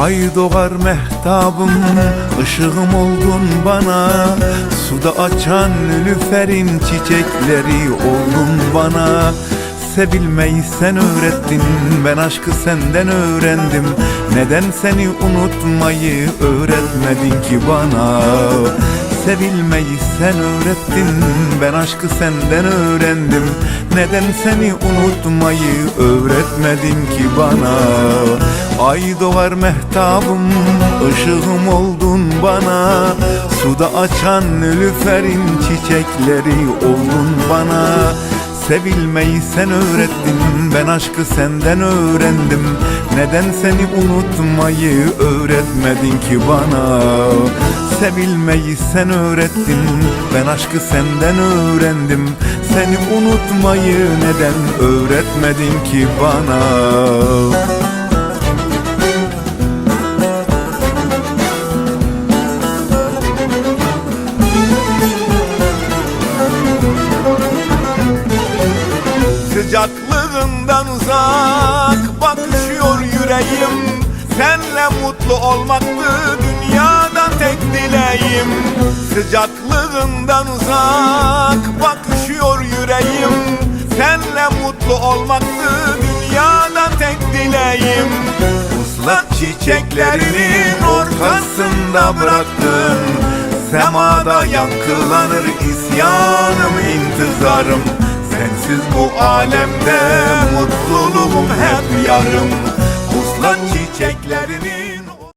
Ay doğar mehtabım ışığım oldun bana. Suda açan nülüferin çiçekleri oldun bana. Sevilmeyi sen öğrettin ben aşkı senden öğrendim. Neden seni unutmayı öğretmedin ki bana Sevilmeyi sen öğrettin. Ben aşkı senden öğrendim. Neden seni unutmayı öğretmedin ki bana? Ay doğar mehtabım ışığım oldun bana. Suda açan nülüferin çiçekleri oldun bana. Sevilmeyi sen öğrettin. Ben aşkı senden öğrendim Neden seni unutmayı öğretmedin ki bana? Sevilmeyi sen öğrettin Ben aşkı senden öğrendim. Seni unutmayı neden öğretmedin ki bana? Sıcaklığından uzak yüreğim Senle mutlu olmaktı dünyadan tek dileğim. Sıcaklığından uzak bakışıyor yüreğim. Senle mutlu olmaktı dünyadan tek dileğim. Islak çiçeklerinin ortasında bıraktın Semada yankılanır isyanım intizarım. Sensiz bu alemde mutluluğum hep yarım Uslan çiçeklerini